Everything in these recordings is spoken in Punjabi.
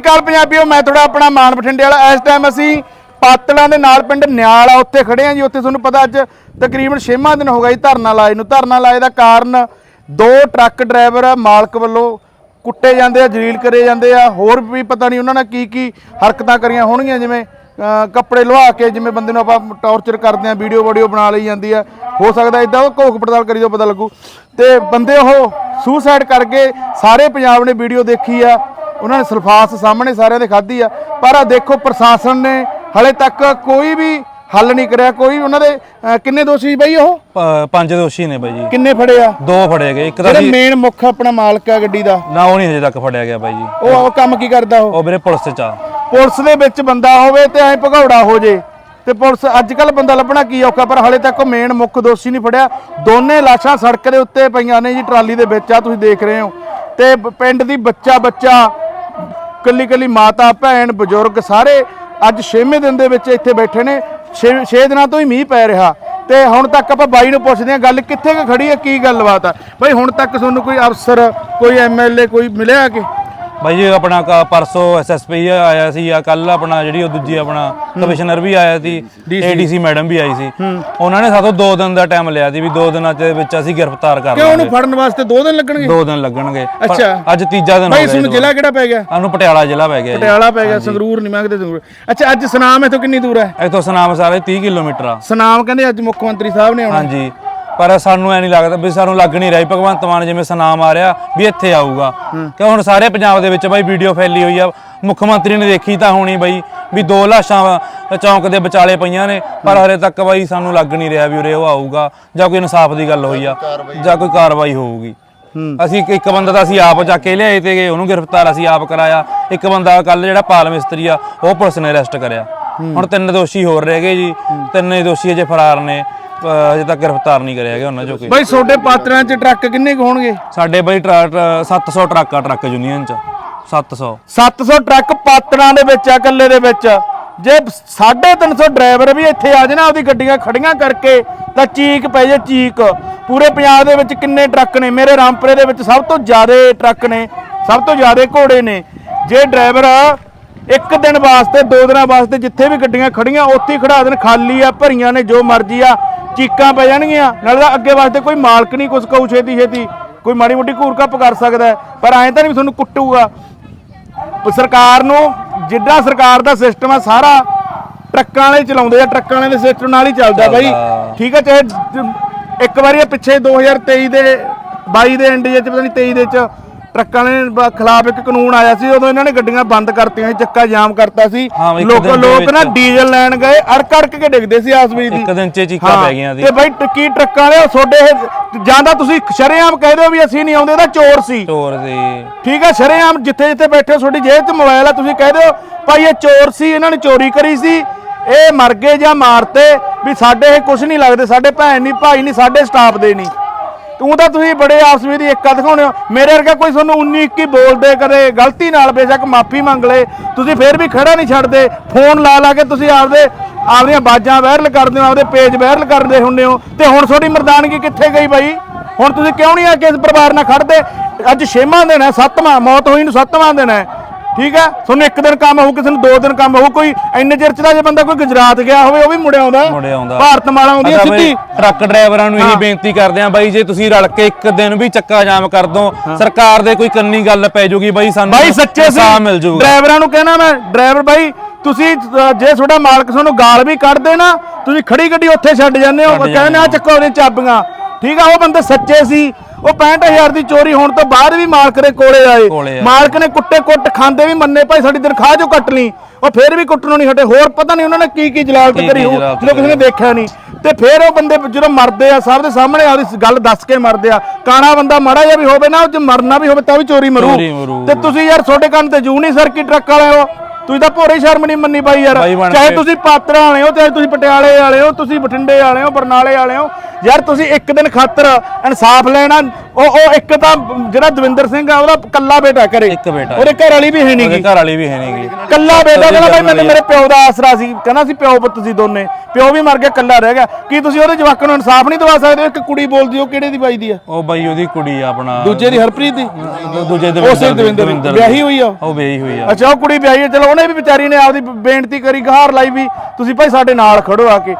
ਕਾਲ ਪੰਜਾਬੀਓ, ਮੈਂ ਤੁਹਾਡਾ ਆਪਣਾ ਮਾਨ ਬਠਿੰਡੇ ਵਾਲਾ। ਇਸ ਟਾਈਮ ਅਸੀਂ ਪਾਤੜਾਂ ਦੇ ਨਾਲ ਪਿੰਡ ਨਿਆਲ ਆ, ਉੱਥੇ ਖੜੇ ਆ ਜੀ। ਉੱਥੇ ਤੁਹਾਨੂੰ ਪਤਾ ਅੱਜ ਤਕਰੀਬਨ 6ਵਾਂ ਦਿਨ ਹੋ ਗਿਆ ਜੀ ਧਰਨਾ ਲਾਏ ਨੂੰ। ਧਰਨਾ ਲਾਏ ਦਾ ਕਾਰਨ ਦੋ ਟਰੱਕ ਡਰਾਈਵਰ ਮਾਲਕ ਵੱਲੋਂ ਕੁੱਟੇ ਜਾਂਦੇ ਆ, ਜਲੀਲ ਕਰੇ ਜਾਂਦੇ ਆ। ਹੋਰ ਵੀ ਪਤਾ ਨਹੀਂ ਉਹਨਾਂ ਨੇ ਕੀ ਕੀ ਹਰਕਤਾਂ ਕਰੀਆਂ ਹੋਣਗੀਆਂ, ਜਿਵੇਂ ਕੱਪੜੇ ਲੁਹਾ ਕੇ ਜਿਵੇਂ ਬੰਦੇ ਨੂੰ ਆਪਾਂ ਟੌਰਚਰ ਕਰਦੇ ਆ, ਵੀਡੀਓ ਵੀਡੀਓ ਬਣਾ ਲਈ ਜਾਂਦੀ ਆ। ਹੋ ਸਕਦਾ ਇਦਾਂ ਉਹ ਘੋਖ ਪੜਤਾਲ ਕਰੀ ਤੋਂ ਪਤਾ ਲੱਗੂ। ਤੇ ਬੰਦੇ ਉਹ ਸੁਸਾਈਡ ਕਰਕੇ ਸਾਰੇ ਪੰਜਾਬ ਨੇ ਵੀਡੀਓ ਦੇਖੀ ਆ। ਉਹਨਾਂ ਨੇ ਸਲਫਾਸ ਸਾਹਮਣੇ ਸਾਰਿਆਂ ਦੇ ਖਾਧੀ ਆ। ਪਰ ਆ ਦੇਖੋ ਪ੍ਰਸ਼ਾਸਨ ਨੇ ਹਲੇ ਤੱਕ ਕੋਈ ਵੀ ਹੱਲ ਨਹੀਂ ਕਰਿਆ। ਕੋਈ ਉਹਨਾਂ ਦੇ ਅਹ ਕਿੰਨੇ ਦੋਸ਼ੀ ਬਈ ਉਹ? ਪ- ਪੰਜ ਦੋਸ਼ੀ ਨੇ ਬਾਈ ਜੀ। ਕਿੰਨੇ ਫੜੇ ਆ? ਦੋ ਫੜੇ ਗਏ। ਇੱਕ ਤਾਂ ਜਿਹੜਾ ਜੀ ਮੇਨ ਮੁੱਖ ਆਪਣਾ ਮਾਲਕ ਆ ਗੱਡੀ ਦਾ। ਨਾ ਉਹ ਨਹੀਂ ਹਜੇ ਤੱਕ ਫੜਿਆ ਗਿਆ ਬਾਈ ਜੀ। ਉਹ ਉਹ ਕੰਮ ਕੀ ਕਰਦਾ ਉਹ? ਉਹ ਵੀਰੇ ਪੁਲਿਸ ਚ ਆ। ਪੁਲਿਸ ਦੇ ਵਿੱਚ ਬੰਦਾ ਹੋਵੇ ਤੇ ਐ ਭਗੌੜਾ ਹੋ ਜੇ। ਤੇ ਪੁਲਿਸ ਅੱਜ ਕੱਲ ਬੰਦਾ ਲੱਭਣਾ ਕੀ ਔਖਾ ਪਰ ਹਲੇ ਤੱਕ ਉਹ ਮੇਨ ਮੁੱਖ ਦੋਸ਼ੀ ਨਹੀਂ ਫੜਿਆ। ਦੋਨੇ ਲਾਸ਼ਾਂ ਸੜਕ ਦੇ ਉੱਤੇ ਪਈਆਂ ਨੇ ਜੀ ਟਰਾਲੀ ਦੇ ਵਿੱਚ ਆ ਤੁਸੀਂ ਦੇਖ ਰਹੇ ਹੋ। ਤੇ ਬ- ਪਿੰਡ ਦੀ ਬੱਚਾ ਬੱਚਾ ਕੱਲੀ ਕੱਲੀ ਮਾਤਾ, ਭੈਣ, ਬਜ਼ੁਰਗ ਸਾਰੇ ਅੱਜ 6ਵੇਂ ਦਿਨ ਦੇ ਵਿੱਚ ਇੱਥੇ ਬੈਠੇ ਨੇ। 6 ਦਿਨਾਂ ਤੋਂ ਹੀ ਮੀਂਹ ਪੈ ਰਿਹਾ। ਤੇ ਹੁਣ ਤੱਕ ਆਪਾਂ ਬਾਈ ਨੂੰ ਪੁੱਛਦੇ ਹਾਂ, ਗੱਲ ਕਿੱਥੇ ਕੁ ਖੜੀ ਹੈ, ਕੀ ਗੱਲਬਾਤ ਆ ਬਾਈ, ਹੁਣ ਤੱਕ ਤੁਹਾਨੂੰ ਕੋਈ ਅਫਸਰ, ਕੋਈ ਐਮਐਲਏ ਕੋਈ ਮਿਲਿਆ ਕਿ? ਬਾਈ ਜੀ ਆਪਣਾ ਕ- ਪਰਸੋਂ ਐਸਐਸਪੀ ਆਇਆ ਸੀ ਆ ਕੱਲ ਆਪਣਾ ਜਿਹੜੀ ਉਹ ਦੂਜੀ ਆਪਣਾ ਕਮਿਸ਼ਨਰ ਵੀ ਆਇਆ ਸੀ ਏਡੀਸੀ ਮੈਡਮ ਵੀ ਆਈ ਸੀ। ਉਹਨਾਂ ਨੇ ਸਾਥੋਂ 2 ਦਿਨ ਦਾ ਟਾਈਮ ਲਿਆ ਸੀ ਵੀ 2 ਦਿਨਾਂ ਦੇ ਵਿੱਚ ਅਸੀਂ ਗ੍ਰਿਫਤਾਰ ਕਰ ਕਿਉਂ ਉਹਨੂੰ ਲਾਂਗੇ। ਫੜਨ ਵਾਸਤੇ 2 ਦਿਨ ਲੱਗਣਗੇ? 2 ਦਿਨ ਲੱਗਣਗੇ। ਪਰ ਅੱਛਾ। ਅੱਜ ਤੀਜਾ ਦਿਨ ਹੋ ਭਾਈ ਗਿਆ ਜ਼ਿਲ੍ਹਾ ਕਿਹੜਾ ਪੈ ਗਿਆ? ਸਾਨੂੰ ਪਟਿਆਲਾ ਜ਼ਿਲ੍ਹਾ ਪੈ ਗਿਆ ਜੀ। ਪਟਿਆਲਾ ਪੈ ਗਿਆ ਸੰਗਰੂਰ ਨਹੀਂ ਮੰਗਦੇ ਸੰਗਰੂਰ। ਅੱਛਾ ਅੱਜ ਸਨਾਮ ਇਥੋਂ ਕਿੰਨੀ ਦੂਰ ਹੈ? ਇੱਥੋਂ ਸੁਨਾਮ ਸਾਰੇ 30 ਕਿਲੋਮੀਟਰ ਆ। ਸਨਾਮ ਕਹਿੰਦੇ ਅੱਜ ਮੁੱਖ ਮੰਤਰੀ ਸਾਹਿਬ ਨੇ ਆਉਣਾ। ਹਾਂਜੀ। ਪਰ ਸਾਨੂੰ ਐ ਨਹੀਂ ਲੱਗਦਾ ਵੀ ਸਾਨੂੰ ਲੱਗ ਨਹੀਂ ਰਿਹਾ ਭਗਵੰਤ ਮਾਨ ਜਿਵੇਂ ਸੁਨਾਮ ਆ ਰਿਹਾ ਵੀ ਇੱਥੇ ਆਊਗਾ। ਕਿਉਂ ਹੁਣ ਸਾਰੇ ਪੰਜਾਬ ਦੇ ਵਿੱਚ ਬਾਈ ਵੀਡੀਓ ਫੈਲੀ ਹੋਈ ਆ। ਮੁੱਖ ਮੰਤਰੀ ਨੇ ਦੇਖੀ ਤਾਂ ਹੋਣੀ ਬਾਈ ਵੀ ਦੋ ਲਾਸ਼ਾਂ ਚੌਂਕ ਦੇ ਵਿਚਾਲੇ ਪਈਆਂ ਨੇ। ਪਰ ਹਲੇ ਤੱਕ ਬਾਈ ਸਾਨੂੰ ਲੱਗ ਨਹੀਂ ਰਿਹਾ ਵੀ ਉਰੇ ਉਹ ਆਊਗਾ ਜਾਂ ਕੋਈ ਇਨਸਾਫ ਦੀ ਗੱਲ ਹੋਈ ਆ ਜਾਂ ਕੋਈ ਕਾਰਵਾਈ ਹੋਊਗੀ। ਅਸੀਂ ਇੱਕ- ਬੰਦਾ ਤਾਂ ਅਸੀਂ ਆਪ ਚੱਕ ਕੇ ਲਿਆਏ ਤੇ ਉਹਨੂੰ ਗ੍ਰਿਫਤਾਰ ਅਸੀਂ ਆਪ ਕਰਾਇਆ। ਇੱਕ ਬੰਦਾ ਕੱਲ ਜਿਹੜਾ ਪਾਲ ਮਿਸਤਰੀ ਆ ਉਹ ਪੁਲਿਸ ਨੇ ਅਰੈਸਟ ਕਰਿਆ। ਹੁਣ ਤਿੰਨ ਦੋਸ਼ੀ ਹੋਰ ਰਹਿ ਗਏ ਜੀ। ਤਿੰਨੇ ਦੋਸ਼ੀ ਅਜੇ ਫਰਾਰ ਨੇ। ਅ, ਅਜੇ ਤੱਕ ਗ੍ਰਿਫਤਾਰ ਨਹੀਂ ਕਰਿਆ ਗਿਆ ਉਹਨਾਂ ਚੋਂ ਕੋਈ। ਬਾਈ ਛੋਟੇ ਪਾਤਰਾਂ 'ਚ ਟਰੱਕ ਕਿੰਨੇ ਕੁ ਹੋਣਗੇ? ਸਾਡੇ ਬਈ ਟਰੱਕ 700 ਟਰੱਕ ਆ ਟਰੱਕ ਯੂਨੀਅਨ ਚ। 700 700 ਟਰੱਕ ਪਾਤਰਾਂ ਦੇ ਵਿੱਚ ਆ ਇਕੱਲੇ ਦੇ ਵਿੱਚ। ਜੇ 350 ਡਰਾਈਵਰ ਵੀ ਇੱਥੇ ਆ ਜਾਣ ਆਪਦੀ ਗੱਡੀਆਂ ਖੜੀਆਂ ਕਰਕੇ ਤਾਂ ਚੀਕ ਪੈ ਜੇ ਚੀਕ। ਪੂਰੇ ਪੰਜਾਬ ਦੇ ਵਿੱਚ ਕਿੰਨੇ ਟਰੱਕ ਨੇ? ਮੇਰੇ ਰਾਮਪੁਰੇ ਦੇ ਵਿੱਚ ਸਭ ਤੋਂ ਜ਼ਿਆਦਾ ਟਰੱਕ ਨੇ ਸਭ ਤੋਂ ਜ਼ਿਆਦਾ ਘੋੜੇ ਨੇ। ਜੇ ਡਰਾਈਵਰ ਇੱਕ ਦਿਨ ਵਾਸਤੇ ਦੋ ਦਿਨਾਂ ਵਾਸਤੇ ਜਿੱਥੇ ਵੀ ਗੱਡੀਆਂ ਖੜੀਆਂ ਉੱਥੇ ਹੀ ਖੜਾ ਦੇਣ ਖਾਲੀ ਆ ਭਰੀਆਂ ਨੇ ਜੋ ਮਰਜ਼ੀ ਆ। ਚੀਕਾਂ ਪੈ ਜਾਣਗੀਆਂ। ਨਾਲੇ ਤਾਂ ਅੱਗੇ ਵਾਸਤੇ ਕੋਈ ਮਾਲਕ ਨਹੀਂ ਕੁਛ ਕਹੂ ਛੇਤੀ ਛੇਤੀ। ਕੋਈ ਮਾੜੀ ਮੋਟੀ ਘੂਰ ਕੱਪ ਕਰ ਸਕਦਾ ਪਰ ਐਂ ਤਾਂ ਨਹੀਂ ਤੁਹਾਨੂੰ ਕੁੱਟੂਗਾ। ਸਰਕਾਰ ਨੂੰ ਜਿੱਦਾਂ ਸਰਕਾਰ ਦਾ ਸਿਸਟਮ ਆ ਸਾਰਾ ਟਰੱਕਾਂ ਵਾਲੇ ਚਲਾਉਂਦੇ ਆ ਟਰੱਕਾਂ ਵਾਲੇ ਦੇ ਸਿਸਟਮ ਨਾਲ ਹੀ ਚੱਲਦਾ ਬਾਈ। ਠੀਕ ਹੈ ਚਾਹੇ ਜ- ਇੱਕ ਵਾਰੀ ਪਿੱਛੇ 2023 ਦੇ 22 ਦੇ ਐਂਡ ਚ ਪਤਾ ਨਹੀਂ 23 ਦੇ ਚ ਟਰੱਕਾਂ ਬ- ਖਿਲਾਫ ਇੱਕ ਕਾਨੂੰਨ ਆਇਆ ਸੀ ਉਦੋਂ ਇਹਨਾਂ ਨੇ ਗੱਡੀਆਂ ਬੰਦ ਕਰਤੀਆਂ ਸੀ ਚੱਕਾ ਜਾਮ ਕਰਤਾ ਸੀ। ਹਾਂ, ਇੱਕ ਲੋਕ ਦਿਨ ਦੇ ਲੋਕ ਨਾ ਵਿੱਚ। ਡੀਜ਼ਲ ਲੈਣ ਗਏ ਅੜਕ ਅੜਕ ਕੇ ਡਿੱਗਦੇ ਸੀ ਆਸਵੀਰ ਦੀ। ਇੱਕ ਦਿਨ ਚ ਚੀਕਾਂ ਹਾਂ, ਪੈ ਗਈਆਂ ਸੀ। ਤੇ ਬਾਈ ਟੱਕੀ ਟਰੱਕਾਂ ਵਾਲੇ ਤੁਹਾਡੇ ਇਹ- ਜਾਂ ਤਾਂ ਤੁਸੀਂ ਸ਼ਰੇਆਮ ਕਹਿ ਦਿਓ ਵੀ ਅਸੀਂ ਨਹੀਂ ਆਉਂਦੇ ਤਾਂ ਚੋਰ ਸੀ। ਚੋਰ ਸੀ। ਠੀਕ ਹੈ ਸ਼ਰੇਆਮ ਜਿੱਥੇ ਜਿੱਥੇ ਬੈਠੇ ਹੋ ਤੁਹਾਡੀ ਜੇਬ 'ਚ ਮੋਬਾਈਲ ਆ ਤੁਸੀਂ ਕਹਿ ਦਿਓ ਭਾਈ ਇਹ ਚੋਰ ਸੀ ਇਹਨਾਂ ਨੇ ਚੋਰੀ ਕਰੀ ਸੀ ਇਹ ਮਰ ਗਏ ਜਾਂ ਮਾਰਤੇ ਵੀ ਸਾਡੇ ਇਹ ਕੁਝ ਨਹੀਂ ਲੱਗਦੇ ਸਾਡੇ ਭੈਣ ਨਹੀਂ ਭਾਈ ਨਹੀਂ ਸਾਡੇ ਸਟਾਫ ਦੇ ਨਹੀਂ ਤੂੰ ਤਾਂ ਤੁਸੀਂ ਬੜੇ ਆਪਸ ਵਿੱਚ ਏਕਾ ਦਿਖਾਉਂਦੇ ਹੋ। ਮੇਰੇ ਵਰਗਾ ਕੋਈ ਤੁਹਾਨੂੰ 19 21 ਬੋਲਦੇ ਕਦੇ ਗਲਤੀ ਨਾਲ ਬੇਸ਼ੱਕ ਮਾਫੀ ਮੰਗ ਲਏ ਤੁਸੀਂ ਫੇਰ ਵੀ ਖੜਾ ਨਹੀਂ ਛੱਡਦੇ। ਫੋਨ ਲਾ ਲਾ ਕੇ ਤੁਸੀਂ ਆਪਦੇ ਆਪਦੀਆਂ ਬਾਜਾਂ ਵਾਇਰਲ ਕਰਦੇ ਹੋ, ਆਪਦੇ ਪੇਜ ਵਾਇਰਲ ਕਰਦੇ ਹੁੰਦੇ ਹੋ। ਤੇ ਹੁਣ ਤੁਹਾਡੀ ਮਰਦਾਨਗੀ ਕਿੱਥੇ ਗਈ ਬਾਈ? ਹੁਣ ਤੁਸੀਂ ਕਿਉਂ ਨਹੀਂ ਆ ਕੇ ਇਸ ਪਰਿਵਾਰ ਨਾਲ ਖੜਦੇ? ਅੱਜ ਛੇਵਾਂ ਦਿਨ ਹੈ, ਸੱਤਵਾਂ, ਮੌਤ ਹੋਈ ਨੂੰ ਸੱਤਵਾਂ ਦਿਨ ਹੈ। ਠੀਕ ਹੈ? ਤੁਹਾਨੂੰ ਇੱਕ ਦਿਨ ਕੰਮ ਹੋਊ ਕਿਸੇ ਨੂੰ ਦੋ ਦਿਨ ਕੰਮ ਹੋਊ ਕੋਈ ਇੰਨੇ ਚਿਰ ਚ ਦਾ ਜੇ ਬੰਦਾ ਕੋਈ ਗੁਜਰਾਤ ਗਿਆ ਹੋਵੇ ਉਹ ਵੀ ਮੁੜਿਆ ਆਉਂਦਾ। ਭਾਰਤ ਮਾਲਾ ਆਉਂਦੀ ਹੈ ਅੱਛਾ ਬਈ, ਸਿੱਧੀ ਟਰੱਕ ਡਰਾਈਵਰਾਂ ਨੂੰ ਇਹੀ ਬੇਨਤੀ ਕਰਦੇ ਆ ਬਾਈ ਜੇ ਤੁਸੀਂ ਰਲ ਕੇ ਇੱਕ ਦਿਨ ਵੀ ਚੱਕਾ ਜਾਮ ਕਰ ਦੋ ਸਰਕਾਰ ਦੇ ਕੋਈ ਕੰਨੀ ਗੱਲ ਪੈ ਜੂਗੀ ਬਾਈ ਸਾਨੂੰ ਬਾਈ ਸੱਚੇ ਸੀ। ਇਨਸਾਫ਼ ਮਿਲ ਜੂਗਾ। ਡਰਾਈਵਰਾਂ ਨੂੰ ਕਹਿਣਾ ਮੈਂ ਡਰਾਈਵਰ ਬਾਈ ਤੁਸੀਂ ਅ, ਜੇ ਤੁਹਾਡਾ ਮਾਲਕ ਤੁਹਾਨੂੰ ਗਾਲ ਵੀ ਕੱਢ ਦੇ ਨਾ ਤੁਸੀਂ ਖੜੀ ਗੱਡੀ ਉੱਥੇ ਛੱਡ ਜਾਂਦੇ ਹੋ ਕਹਿੰਦੇ ਆ ਚੱਕੋ ਉਹਦੀਆਂ ਚਾਬੀਆਂ। ਠੀਕ ਆ ਉਹ ਬੰਦੇ ਸੱਚੇ ਸੀ। ਉਹ 65000 ਦੀ ਚੋਰੀ ਹੋਣ ਤੋਂ ਬਾਅਦ ਵੀ ਮਾਲਕ ਦੇ ਕੋਲੇ ਆਏ। ਕੋਲੇ ਆਏ। ਮਾਲਕ ਨੇ ਕੁੱਟੇ ਕੁੱਟ ਖਾਂਦੇ ਵੀ ਮੰਨੇ ਭਾਈ ਸਾਡੀ ਤਨਖਾਹ ਜੋ ਕੱਟ ਲਈ। ਉਹ ਫੇਰ ਵੀ ਕੁੱਟਣੋਂ ਨਹੀਂ ਹਟੇ। ਹੋਰ ਪਤਾ ਨਹੀਂ ਉਹਨਾਂ ਨੇ ਕੀ ਕੀ ਜਲਾਲਤ ਕੀ ਕਰੀ ਹੋ ਜਲਾਲਤ ਜਦੋਂ ਕਿਸੇ ਨੇ ਦੇਖਿਆ ਨਹੀਂ। ਤੇ ਫੇਰ ਉਹ ਬੰਦੇ ਜਦੋਂ ਮਰਦੇ ਆ ਸਭ ਦੇ ਸਾਹਮਣੇ ਆਪਦੀ ਗੱਲ ਦੱਸ ਕੇ ਮਰਦੇ ਆ। ਕਾਣਾ ਬੰਦਾ ਮਾੜਾ ਜਿਹਾ ਵੀ ਹੋਵੇ ਨਾ ਉਹ ਜੇ ਮਰਨਾ ਵੀ ਹੋਵੇ ਤਾਂ ਵੀ ਚੋਰੀ ਮਰੂ। ਚੋਰੀ ਮਰੂ। ਤੇ ਤੁਸੀਂ ਯਾਰ ਤੁਹਾਡੇ ਕੰਨ ਤੇ ਜੂ ਨਹੀਂ ਸਰਕੀ ਟਰੱਕ ਵਾਲੇ ਹੋ ਤੁਸੀਂ ਤਾਂ ਭੋਰੇ ਸ਼ਰਮ ਨਹੀਂ ਮੰਨੀ ਬਾਈ ਯਾਰ। ਬਾਈ ਬਣ ਚਾਹੇ ਕੇ- ਤੁਸੀਂ ਪਾਤਰਾਂ ਵਾਲੇ ਹੋ ਚਾਹੇ ਤੁਸੀਂ ਪਟਿਆਲੇ ਵਾਲੇ ਹੋ ਤੁਸੀਂ ਬਠਿੰਡੇ ਵਾਲੇ ਹੋ ਬਰਨਾਲੇ ਵਾਲੇ ਹੋ। ਯਾਰ ਤੁਸੀਂ ਇੱਕ ਦਿਨ ਖਾਤਰ ਇਨਸਾਫ ਲੈਣਾ ਉਹ ਉਹ ਇੱਕ ਤਾਂ ਜਿਹੜਾ ਦਵਿੰਦਰ ਸਿੰਘ ਆ ਉਹਦਾ ਕੱਲਾ ਬੇਟਾ ਕਰੇ ਇੱਕ ਬੇਟਾ। ਉਹਦੇ ਘਰ ਵਾਲੀ ਵੀ ਹੈ ਉਹਦੇ ਨਹੀਂਗੀ ਘਰ ਵਾਲੀ ਵੀ ਹੈ ਨਹੀਂਗੀ ਕੱਲਾ ਬੇਟਾ ਕਹਿੰਦਾ ਭਾਈ ਮੈਨੂੰ ਮੇਰੇ ਪਿਓ ਦਾ ਆਸਰਾ ਸੀ। ਕਹਿੰਦਾ ਸੀ ਪਿਓ ਪੁੱਤ ਸੀ ਦੋਨੇ। ਪਿਓ ਵੀ ਮਰ ਗਿਆ ਕੱਲਾ ਰਹਿ ਗਿਆ। ਕੀ ਤੁਸੀਂ ਉਹਦੇ ਜਵਾਕਾਂ ਨੂੰ ਇਨਸਾਫ ਨਹੀਂ ਦਵਾ ਸਕਦੇ? ਇੱਕ ਕੁੜੀ ਬੋਲਦੀ ਉਹ ਕਿਹੜੇ ਦੀ ਬਾਈ ਦੀ ਆ? ਉਹ ਬਾਈ ਉਹਦੀ ਕੁੜੀ ਆ ਆਪਣਾ। ਦੂਜੇ ਦੀ ਹਰਪ੍ਰੀਤ ਦੀ? ਦੂ- ਦੂਜੇ ਦੇ ਉਸੇ ਦਵਿੰਦਰ ਵਿਆਹੀ ਹੋਈ ਆ ਉਹ? ਵਿਆਹੀ ਹੋਈ ਆ। ਅੱਛਾ ਉਹ ਕੁੜੀ ਵਿਆਹੀ ਹੈ ਚਲੋ ਉਹਨੇ ਵੀ ਵਿਚਾਰੀ ਨੇ ਆਪਦੀ ਬੇਨਤੀ ਕਰੀ ਗਹਾਰ ਲਾਈ ਵੀ ਤੁਸੀਂ ਭਾਈ ਸਾਡੇ ਨਾਲ ਖੜੋ ਆ ਕੇ।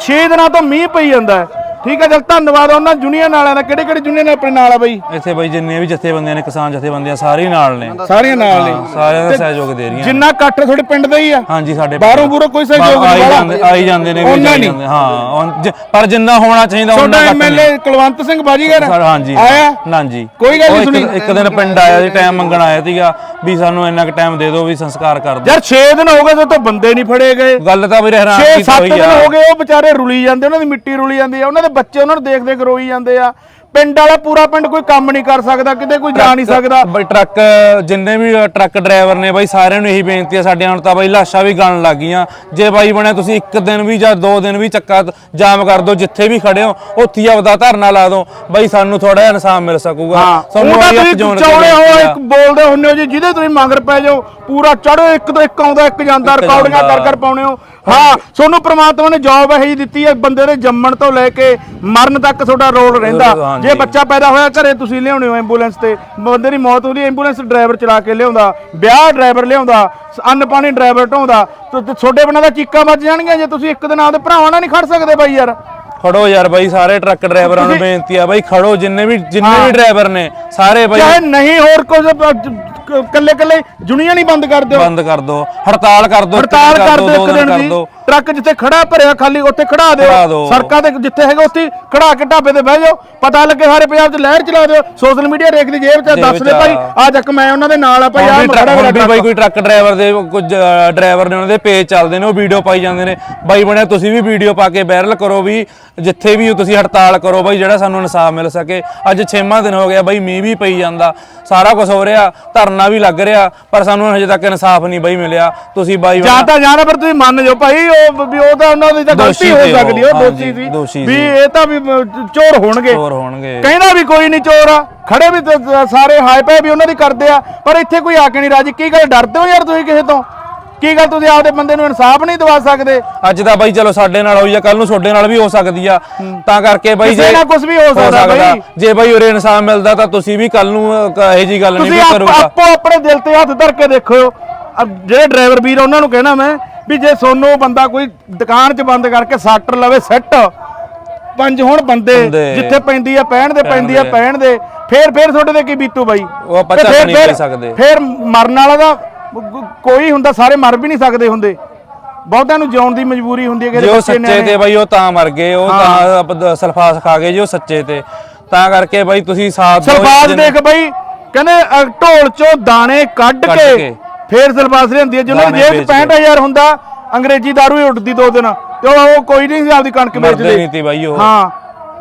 6 ਦਿਨਾਂ ਤੋਂ ਮੀਂਹ ਪਈ ਜਾਂਦਾ ਹੈ। ਠੀਕ ਹੈ ਚਲ ਧੰਨਵਾਦ ਉਹਨਾਂ ਯੂਨੀਅਨ ਵਾਲਿਆਂ ਦਾ। ਕਿਹੜੇ ਕਿਹੜੇ ਯੂਨੀਅਨ ਆਪਣੇ ਨਾਲ ਆ ਬਾਈ? ਇੱਥੇ ਬਾਈ ਜਿੰਨੇ ਵੀ ਜਥੇਬੰਦੀਆਂ ਨੇ ਕਿਸਾਨ ਜਥੇਬੰਦੀਆਂ ਸਾਰੇ ਹੀ ਨਾਲ ਨੇ। ਸਾਰੀਆਂ ਨਾਲ ਨੇ। ਸਾਰਿਆਂ ਦਾ ਸਹਿਯੋਗ ਦੇ ਰਹੀਆਂ ਜਿੰਨਾ ਇਕੱਠ ਤੁਹਾਡੇ ਪਿੰਡ ਦਾ ਹੀ ਆ। ਹਾਂਜੀ ਸਾਡੇ ਬਾਹਰੋਂ ਬੂਰੋਂ ਕੋਈ ਸਹਿਯੋਗ ਨਹੀਂ ਵਾਲਾ ਜਾਂਦੇ ਆਈ ਜਾਂਦੇ ਨੇ ਵੀ। ਜਾਂਦੇ। ਹਾਂ ਪਰ ਜਿੰਨਾ ਹੋਣਾ ਚਾਹੀਦਾ ਉਹਨਾਂ ਘੱਟ ਐਮਐਲਏ ਕੁਲਵੰਤ ਸਿੰਘ ਬਾਜੀਗਰ ਸਰ ਹਾਂਜੀ। ਆਇਆ? ਨਾ ਜੀ ਕੋਈ ਗੱਲ ਨਹੀਂ ਸੁਣੀ। ਇੱਕ ਦਿਨ ਪਿੰਡ ਆਇਆ ਸੀ ਟਾਈਮ ਮੰਗਣ ਆਇਆ ਸੀਗਾ ਵੀ ਸਾਨੂੰ ਇੰਨਾ ਕੁ ਟਾਈਮ ਦੇ ਦਿਓ ਵੀ ਸੰਸਕਾਰ ਕਰ ਦਿਓ। ਯਾਰ 6 ਦਿਨ ਹੋ ਗਏ ਤੇ ਬੰਦੇ ਨਹੀਂ ਫੜੇ ਗਏ। ਗੱਲ ਤਾਂ ਵੀਰੇ ਹੈਰਾਨ 6 ਕੀਤਾ 7 ਹੋਈ ਦਿਨ ਆ। ਹੋ ਗਏ ਉਹ ਵਿਚਾਰੇ ਰੁਲੀ ਜਾਂਦੇ ਉਹਨਾਂ ਦੀ ਮਿੱਟੀ ਰੁਲੀ ਜਾਂਦੀ ਆ ਉਹਨਾਂ ਦੇ ਬੱਚੇ ਉਹਨਾਂ ਨੂੰ ਦੇਖ ਦੇਖ ਰੋਈ ਜਾਂਦੇ ਆ। ਪਿੰਡ ਵਾਲਾ ਪੂਰਾ ਪਿੰਡ ਕੋਈ ਕੰਮ ਨਹੀਂ ਕਰ ਸਕਦਾ ਕਿਤੇ ਕੋਈ ਜਾ ਨਹੀਂ ਸਕਦਾ ਬਈ ਟਰੱਕ ਜਿੰਨੇ ਵੀ ਟਰੱਕ ਡਰਾਈਵਰ ਨੇ ਬਾਈ ਸਾਰਿਆਂ ਨੂੰ ਇਹੀ ਬੇਨਤੀ ਹੈ ਸਾਡੇ ਹੁਣ ਤਾਂ ਬਾਈ ਲਾਸ਼ਾਂ ਵੀ ਗਲਣ ਲੱਗ ਗਈਆਂ ਜੇ ਬਾਈ ਬਣਿਆ ਤੁਸੀਂ ਇੱਕ ਦਿਨ ਵੀ ਜਾਂ ਦੋ ਦਿਨ ਵੀ ਚੱਕਾ ਜਾਮ ਕਰ ਦਿਓ ਜਿੱਥੇ ਵੀ ਖੜੇ ਹੋ ਉੱਥੇ ਆਪਦਾ ਧਰਨਾ ਲਾ ਦਿਓ ਬਾਈ ਸਾਨੂੰ ਥੋੜਾ ਜਿਹਾ ਇਨਸਾਫ ਮਿਲ ਸਕੂਗਾ ਸਾਨੂੰ ਹੱਥ ਤੁਸੀਂ ਜੋੜ ਕੇ ਚਾਉਣੇ ਹੋ ਆ। ਇੱਕ ਬੋਲਦੇ ਹੁੰਦੇ ਹੋ ਜੀ ਜਿਹਦੇ ਤੁਸੀਂ ਮੰਗਰ ਪੈ ਜਾਓ ਪੂਰਾ ਚੜੋ ਇੱਕ ਤੋਂ ਇੱਕ ਆਉਂਦਾ ਇੱਕ ਜਾਂਦਾ ਰਿਕਾਰਡਿੰਗਾਂ ਕਰ। ਕਰ ਪਾਉਣੇ ਹੋ ਹਾਂ ਤੁਹਾਨੂੰ ਪ੍ਰਮਾਤਮਾ ਨੇ ਜੌਬ ਇਹੀ ਦਿੱਤੀ ਹੈ ਬੰਦੇ ਦੇ ਜੰਮਣ ਤੋਂ ਲੈ ਕੇ ਮਰਨ ਤੱਕ ਤੁਹਾਡਾ ਰੋਲ ਰਹਿੰਦਾ। ਜੇ ਬੱਚਾ ਪੈਦਾ ਹੋਇਆ ਘਰੇ ਤੁਸੀਂ ਲਿਆਉਣੇ ਹੋ ਐਂਬੂਲੈਂਸ ਤੇ ਬੰਦੇ ਦੀ ਮੌਤ ਹੁੰਦੀ ਐਂਬੂਲੈਂਸ ਡਰਾਈਵਰ ਚਲਾ ਕੇ ਲਿਆਉਂਦਾ ਵਿਆਹ ਡਰਾਈਵਰ ਲਿਆਉਂਦਾ ਅੰਨ ਪਾਣੀ ਡਰਾਈਵਰ ਢੋਂਦਾ ਤੇ ਤੁਹਾਡੇ ਬਿਨਾਂ ਦਾ ਚੀਕਾਂ ਵੱਜ ਜਾਣਗੀਆਂ ਜੇ ਤੁਸੀਂ ਇੱਕ ਦਿਨ ਆਪਦੇ ਭਰਾਵਾਂ ਨਾਲ ਨਹੀਂ ਖੜ ਸਕਦੇ ਬਾਈ ਯਾਰ। ਖੜੋ ਯਾਰ ਬਾਈ ਸਾਰੇ ਟਰੱਕ ਡਰਾਈਵਰਾਂ ਨੂੰ ਬੇਨਤੀ ਆ ਬਾਈ ਖੜੋ ਜਿੰਨੇ ਵੀ ਜਿੰਨੇ ਵੀ ਡਰਾਈਵਰ ਨੇ ਸਾਰੇ ਬਾਈ। ਚਾਹੇ ਨਹੀਂ ਹੋਰ ਕੁਝ ਕੱਲੇ ਕੱਲੇ ਯੂਨੀਅਨ ਹੀ ਬੰਦ ਕਰ ਦਿਓ। ਬੰਦ ਕਰ ਦਿਓ ਹੜਤਾਲ ਕਰ ਦਿਓ ਹੜਤਾਲ ਕਰ ਦਿਓ, ਇੱਕ ਦਿਨ ਦੀ। ਟਰੱਕ ਜਿੱਥੇ ਖੜਾ ਭਰਿਆ ਖਾਲੀ ਉੱਥੇ ਖੜਾ ਖੜਾ ਦਿਓ। ਦਿਓ। ਸੜਕਾਂ ਤੇ ਜਿੱਥੇ ਹੈਗਾ ਉੱਥੇ ਹੀ ਖੜਾ ਕੇ ਢਾਬੇ ਤੇ ਬਹਿ ਜਾਓ। ਪਤਾ ਲੱਗੇ ਸਾਰੇ ਪੰਜਾਬ 'ਚ ਲਹਿਰ ਚਲਾ ਦਿਓ। ਸੋਸ਼ਲ ਮੀਡੀਆ ਰੇਖ ਦੀ ਜੇਬ 'ਚ ਦੱਸ ਦੇ ਭਾਈ ਆ। ਜੱਕ ਮੈਂ ਉਹਨਾਂ ਦੇ ਨਾਲ ਆ ਭਾਈ ਆ ਹੁਣ ਵੀ ਖੜਾ ਹੁਣ ਮੇਰਾ ਵੀ ਬਾਈ ਟਰੱਕ। ਕੋਈ ਟਰੱਕ ਡਰਾਈਵਰ ਦੇ ਕੁਝ ਡਰਾਈਵਰ ਨੇ ਉਹਨਾਂ ਦੇ ਪੇਜ ਚੱਲਦੇ ਨੇ ਉਹ ਵੀਡੀਓ ਪਾਈ ਜਾਂਦੇ ਨੇ। ਬਾਈ ਬਣਿਆ ਤੁਸੀਂ ਵੀ ਵੀਡੀਓ ਪਾ ਕੇ ਵਾਇਰਲ ਕਰੋ ਵੀ ਜਿੱਥੇ ਵੀ ਤੁਸੀਂ ਹੜਤਾਲ ਕਰੋ ਬਾਈ ਜਿਹੜਾ ਸਾਨੂੰ ਇਨਸਾਫ ਮਿਲ ਸਕੇ। ਅੱਜ 6ਵਾਂ ਦਿਨ ਹੋ ਗਿਆ ਬਾਈ ਮੀਂਹ ਵੀ ਪਈ ਜਾਂਦਾ। ਸਾਰਾ ਕੁਝ ਹੋ ਰਿਹਾ ਧਰਨਾ ਵੀ ਲੱਗ ਰਿਹਾ ਪਰ ਸਾਨੂੰ ਹਜੇ ਤੱਕ ਇਨਸਾਫ ਨਹੀਂ ਬਾਈ ਮਿਲਿਆ। ਤੁਸੀਂ ਬਾਈ ਜਾਂ ਤਾਂ ਜਾਣਾ ਪਰ ਤੁਸੀਂ ਮੰਨ ਜਾਓ ਭਾਈ ਉਹ ਵੀ ਉਹ ਤਾਂ ਉਹਨਾਂ ਦੀ ਤਾਂ ਦੋਸ਼ੀ ਗਲਤੀ ਹੋ ਤੇ ਉਹ, ਸਕਦੀ ਉਹ ਹਾਂਜੀ, ਦੋਸ਼ੀ ਦੋਸ਼ੀ ਸੀ ਵੀ ਸੀ। ਇਹ ਤਾਂ ਵੀ ਅ, ਚੋਰ ਹੋਣਗੇ। ਚੋਰ ਹੋਣਗੇ। ਕਹਿੰਦਾ ਵੀ ਕੋਈ ਨਹੀਂ ਚੋਰ ਆ। ਖੜੇ ਵੀ ਸਾਰੇ ਹਾਈ ਪਏ ਵੀ ਉਹਨਾਂ ਦੀ ਕਰਦੇ ਆ। ਪਰ ਇੱਥੇ ਕੋਈ ਆ ਕੇ ਨਹੀਂ ਰਾਜੀ। ਕੀ ਗੱਲ ਡਰਦੇ ਹੋ ਯਾਰ ਤੁਸੀਂ ਕਿਸੇ ਤੋਂ? ਕੀ ਗੱਲ ਤੁਸੀਂ ਆਪਦੇ ਬੰਦੇ ਨੂੰ ਇਨਸਾਫ ਨਹੀਂ ਦਵਾ ਸਕਦੇ? ਅੱਜ ਤਾਂ ਬਾਈ ਚਲੋ ਸਾਡੇ ਨਾਲ ਹੋਈ ਆ ਕੱਲ ਨੂੰ ਤੁਹਾਡੇ ਨਾਲ ਵੀ ਹੋ ਸਕਦੀ ਆ। ਤਾਂ ਕਰਕੇ ਬਾਈ ਕਿਸੇ ਨਾਲ ਕੁਛ ਵੀ ਹੋ ਸਕਦਾ ਬਾਈ। ਜੇ ਬਾਈ ਉਰੇ ਇਨਸਾਫ ਮਿਲਦਾ ਤਾਂ ਤੁਸੀਂ ਵੀ ਕੱਲ ਨੂੰ ਇਹੋ ਜੀ ਗੱਲ ਨਹੀਂ ਤੁਸੀਂ ਵੀ ਆਪ- ਕਰੂਗਾ। ਆਪੋ ਆਪਣੇ ਦਿਲ ਤੇ ਹੱਥ ਧਰ ਕੇ ਦੇਖੋ। ਜਿਹੜੇ ਡਰਾਈਵਰ ਵੀਰ ਉਹਨਾਂ ਨੂੰ ਕਹਿਣਾ ਮੈਂ ਵੀ ਜੇ ਸੋਨੂੰ ਬੰਦਾ ਕੋਈ ਦੁਕਾਨ 'ਚ ਬੰਦ ਕਰਕੇ ਸਾਟਰ ਲਵੇ ਸੈੱਟ ਪੰਜ ਹੁਣ ਬੰਦੇ। ਜਿੱਥੇ ਪੈਂਦੀ ਆ ਪੈਣ ਦੇ ਪੈਂਦੀ ਆ। ਪੈਣ ਦੇ ਫੇਰ ਫੇਰ ਤੁਹਾਡੇ ਤੇ ਕੀ ਬੀਤੂ ਬਾਈ ਉਹ ਆਪਾਂ ਚੱਕ ਫੇਰ- ਨਹੀਂ ਫੇਰ- ਪੀ ਸਕਦੇ। ਫੇਰ ਮਰਨ ਵਾਲਾ ਦਾ ਕੋਈ ਹੁੰਦਾ ਸਾਰੇ ਮਰ ਵੀ ਨਹੀਂ ਸਕਦੇ ਹੁੰਦੇ ਬਹੁਤਿਆਂ ਨੂੰ ਜਿਉਣ ਦੀ ਮਜਬੂਰੀ ਹੁੰਦੀ ਹੈ ਕਿ ਜੇ ਸੱਚੇ ਤੇ ਬਾਈ ਉਹ ਤਾਂ ਮਰ ਗਏ ਉਹ ਤਾਂ ਸਲਫਾਸ ਖਾ ਗਏ ਜੇ ਸੱਚੇ ਤੇ ਤਾਂ ਕਰਕੇ ਬਾਈ ਤੁਸੀਂ ਸਾਥ ਦਿਓ ਦੇਖ ਬਈ ਕਹਿੰਦੇ ਢੋਲ ਚੋਂ ਦਾਣੇ ਕੱਢ ਕੇ। ਫੇਰ ਸਰਬਾਜ਼ ਲਿਆਂਦੀ ਹੈ ਜਿਹਨਾਂ ਦੀ ਜੇਬ 'ਚ ਵੇਚ ਕੇ। 65000 ਹੁੰਦਾ ਅੰਗਰੇਜ਼ੀ ਦਾਰੂ ਹੀ ਉੱਠਦੀ ਦੋ ਦਿਨ। ਤੇ ਉਹ ਕੋਈ ਨਹੀਂ ਸੀ ਆਪਦੀ ਕਣਕ ਮਰਦੇ ਵੇਚਦੇ ਨਹੀਂ ਤੀ ਬਾਈ ਉਹ। ਹਾਂ।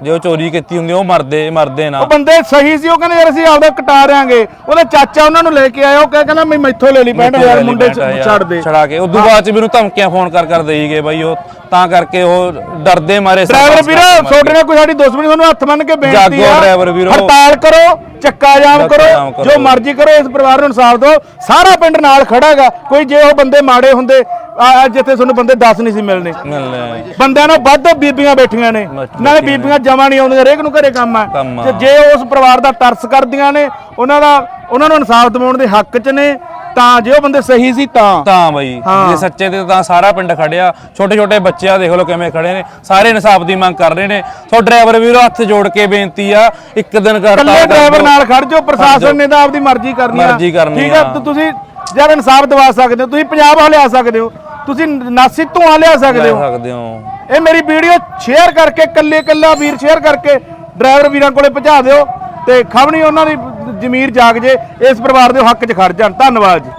ਜੇ ਉਹ ਚੋਰੀ ਕੀਤੀ ਹੁੰਦੀ ਉਹ ਮਰਦੇ ਮਰਦੇ ਨਾ। ਉਹ ਬੰਦੇ ਸਹੀ ਸੀ ਉਹ ਕਹਿੰਦੇ ਯਾਰ ਅਸੀਂ ਆਪਦਾ ਕਟਾ ਦਿਆਂਗੇ। ਉਹਦਾ ਚਾਚਾ ਉਹਨਾਂ ਨੂੰ ਲੈ ਕੇ ਆਇਆ ਉਹ ਕਹਿ ਕਹਿੰਦਾ ਮੈਂ ਮੈਥੋਂ ਲੈ ਲਈ 65000 ਮੁੰਡੇ ਛੱਡ ਦੇ। ਛੜਾ ਕੇ। ਉਦੋਂ ਬਾਅਦ ਚ ਮੈਨੂੰ ਧਮਕੀਆਂ ਫੋਨ ਕਰ ਕਰ ਦੇਈ ਗਏ ਬਾਈ ਉਹ। ਤਾਂ ਕਰਕੇ ਉਹ ਡਰਦੇ ਮਾਰੇ ਡਰਾਈਵਰ ਵੀਰੋ ਤੁਹਾਡੇ। ਨਾਲ ਕੋਈ ਸਾਡੀ ਦੁਸ਼ਮਣੀ ਤੁਹਾਨੂੰ ਹੱਥ ਬੰਨ ਕੇ ਬੇਨਤੀ ਜਾਗੋ ਆ। ਡਰਾਈਵਰ ਵੀਰੋ। ਹੜਤਾਲ ਕਰੋ ਚੱਕਾ ਜਾਮ ਚੱਕਾ ਕਰੋ ਜਾਮ ਕਰੋ। ਜੋ ਮਰਜ਼ੀ ਕਰੋ ਇਸ ਪਰਿਵਾਰ ਨੂੰ ਇਨਸਾਫ ਦਿਓ। ਸਾਰਾ ਪਿੰਡ ਨਾਲ ਖੜਾ ਹੈਗਾ। ਕੋਈ ਜੇ ਉਹ ਬੰਦੇ ਮਾੜੇ ਹੁੰਦੇ ਆ ਜਿੱਥੇ ਤੁਹਾਨੂੰ ਬੰਦੇ 10 ਨਹੀਂ ਸੀ ਮਿਲਣੇ। ਮਿਲਣੇ। ਬੰਦਿਆਂ ਨਾਲ ਵੱਧ ਬੀਬੀਆਂ ਬੈਠੀਆਂ ਨੇ। ਬੈਠੀਆਂ ਨਾਲੇ ਬੀਬੀਆਂ ਜਮਾ ਨਹੀਂ ਆਉਂਦੀਆਂ ਹਰੇਕ ਨੂੰ ਘਰੇ ਕੰਮ ਆ। ਕੰਮ ਆ। ਤੇ ਜੇ ਉਸ ਪਰਿਵਾਰ ਦਾ ਤਰਸ ਕਰਦੀਆਂ ਨੇ ਉਹਨਾਂ ਦਾ ਉਹਨਾਂ ਨੂੰ ਇਨਸਾਫ ਦਿਵਾਉਣ ਦੇ ਹੱਕ 'ਚ ਨੇ। ਤਾਂ ਜੇ ਉਹ ਬੰਦੇ ਸਹੀ ਸੀ ਤਾਂ। ਤਾਂ ਬਾਈ ਹਾਂ। ਜੇ ਸੱਚੇ ਤੇ ਤਾਂ ਸਾਰਾ ਪਿੰਡ ਖੜਿਆ। ਛੋਟੇ ਛੋਟੇ ਬੱਚੇ ਆ ਦੇਖ ਲਓ ਕਿਵੇਂ ਖੜੇ ਨੇ। ਸਾਰੇ ਇਨਸਾਫ ਦੀ ਮੰਗ ਕਰ ਰਹੇ ਨੇ। ਸੋ ਡਰਾਈਵਰ ਵੀਰੋ ਹੱਥ ਜੋੜ ਕੇ ਬੇਨਤੀ ਆ ਇੱਕ ਦਿਨ ਕਰ ਇਕੱਲੇ ਡਰਾਈਵਰ ਨਾਲ ਖੜ ਜਾਓ ਪ੍ਰਸ਼ਾਸਨ ਨੇ ਤਾਂ ਆਪਦੀ ਮਰਜ਼ੀ ਕਰਨੀ ਆ। ਮਰਜ਼ੀ ਕਰਨੀ ਠੀਕ ਆ ਆ। ਤੇ ਤੁਸੀਂ ਜਦ ਇਨਸਾਫ ਦਿਵਾ ਸਕਦੇ ਹੋ ਤੁਸੀਂ ਪੰਜਾਬ ਹਲਿਆ ਸਕਦੇ ਹੋ। ਤੁਸੀਂ ਨਾਸੀ ਧੂਆਂ ਲਿਆ ਸਕਦੇ ਲੈ ਹੋ। ਸਕਦੇ ਹੋ। ਇਹ ਮੇਰੀ ਵੀਡੀਓ ਸ਼ੇਅਰ ਕਰਕੇ ਕੱਲੇ ਕੱਲਾ ਵੀਰ ਸ਼ੇਅਰ ਕਰਕੇ ਡਰਾਈਵਰ ਵੀਰਾਂ ਕੋਲੇ ਪਹੁੰਚਾ ਦਿਓ ਤੇ ਖਬਣੀ ਉਹਨਾਂ ਦੀ ਜ਼ਮੀਰ ਜਾਗ ਜੇ ਇਸ ਪਰਿਵਾਰ ਦੇ ਹੱਕ 'ਚ ਖੜ ਜਾਣ। ਧੰਨਵਾਦ ਜੀ।